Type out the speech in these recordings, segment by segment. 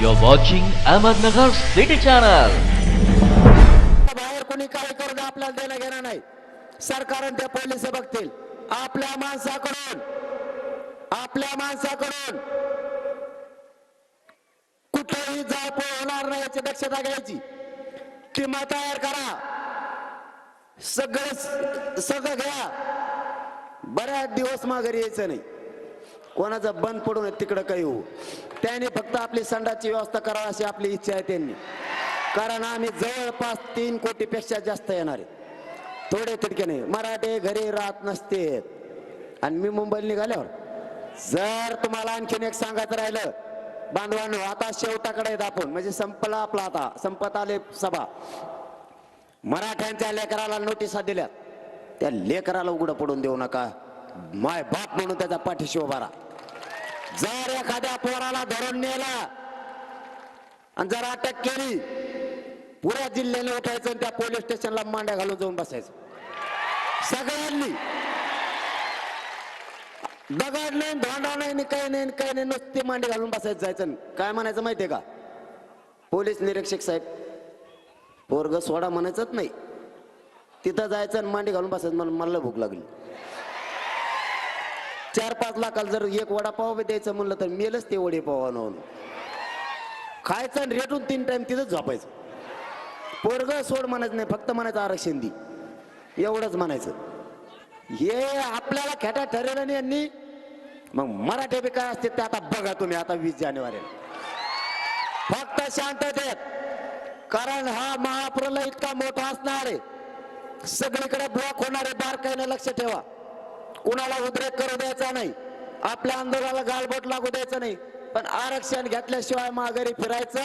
You're watching Ahmednagar City Channel. बाहेर कोणी काय करून आपल्याला देणं घेणं नाही. सरकार आणि ते पोलीस बघतील. आपल्या माणसाकडून. आपल्या माणसाकडून. कुठेही जाळपोळ होणार नाही याची दक्षता घ्यायची. किमा तयार करा. सगळं सगळं घ्या. बऱ्याच दिवस माघारी यायचं नाही. कोणाचं बंद पडून तिकडं काही होऊ. त्याने फक्त आपली संडाची व्यवस्था करावी अशी आपली इच्छा आहे त्यांनी. कारण आम्ही जवळपास तीन कोटीपेक्षा जास्त येणार आहे थोडे तितके नाही. मराठे घरी राहत नसते आणि मी मुंबईला निघाल्यावर जर तुम्हाला आणखीन एक सांगायचं राहिलं बांधवांनो आता शेवटाकडे आहेत आपण. म्हणजे संपला आपला आता. संपत आले सभा. मराठ्यांच्या लेकराला नोटिसा दिल्यात. त्या लेकराला उघडं पडून देऊ नका. माय बाप म्हणून त्याचा पाठीशी उभा राहा. जर एखाद्या पोराला धरून नेला आणि जर अटक केली पुऱ्या जिल्ह्याने उठायचं आणि त्या पोलीस स्टेशनला मांड्या घालून जाऊन बसायचं. सगळ्यांनी. दगड नाही धोंडा नाही काही नाही काही नाही नुसते मांडी घालून बसायचं जायचं काय म्हणायचं माहितीये का? पोलीस निरीक्षक साहेब पोरग सोडा म्हणायचंच नाही. तिथं जायचं आणि मांडी घालून बसायचं मला मला भूक लागली. चार पाच लाखाला जर एक वडापाव द्यायचं म्हणलं तर मेलच ते वडेपाव आणून. खायचं आणि रेटून तीन टाइम तिथंच झोपायचं. पोरग सोड म्हणायचं नाही फक्त म्हणायचं आरक्षण दी. एवढंच म्हणायचं. हे आपल्याला खेटा ठरवलं नाही यांनी. मग मराठी बी काय असते ते आता बघा तुम्ही आता वीस जानेवारीला फक्त शांततेत. कारण हा महाप्रलय इतका मोठा असणार आहे. सगळीकडे ब्लॉक होणारे बारकाईने लक्ष ठेवा. कुणाला उद्रेक करू द्यायचा नाही. आपल्या आंदोलनाला गालबोट लागू द्यायचं नाही. पण आरक्षण घेतल्याशिवाय माघारी फिरायचं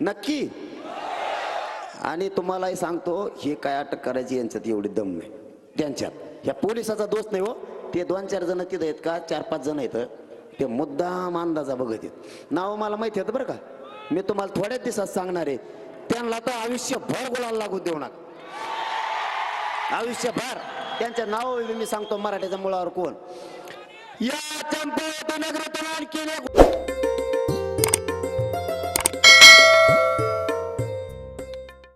नक्की. आणि तुम्हालाही सांगतो हे काय अटक करायची यांच्यात एवढी दम नाही. त्यांच्यात. ह्या पोलिसाचा दोष नाही हो. ते दोन चार जण तिथं आहेत का? चार पाच जण आहेत. ते मुद्दाम अंदाजा बघत आहेत. नाव मला माहिती आहेत बरं का? मी तुम्हाला थोड्याच दिवसात सांगणार आहे. त्यांना तर आयुष्यभर बोलायला लागू देऊ नका. आयुष्यभर. त्यांच्या नाव मी सांगतो मराठीच्या मुळावर कोण? या चंपावती नगरातून आणखी एक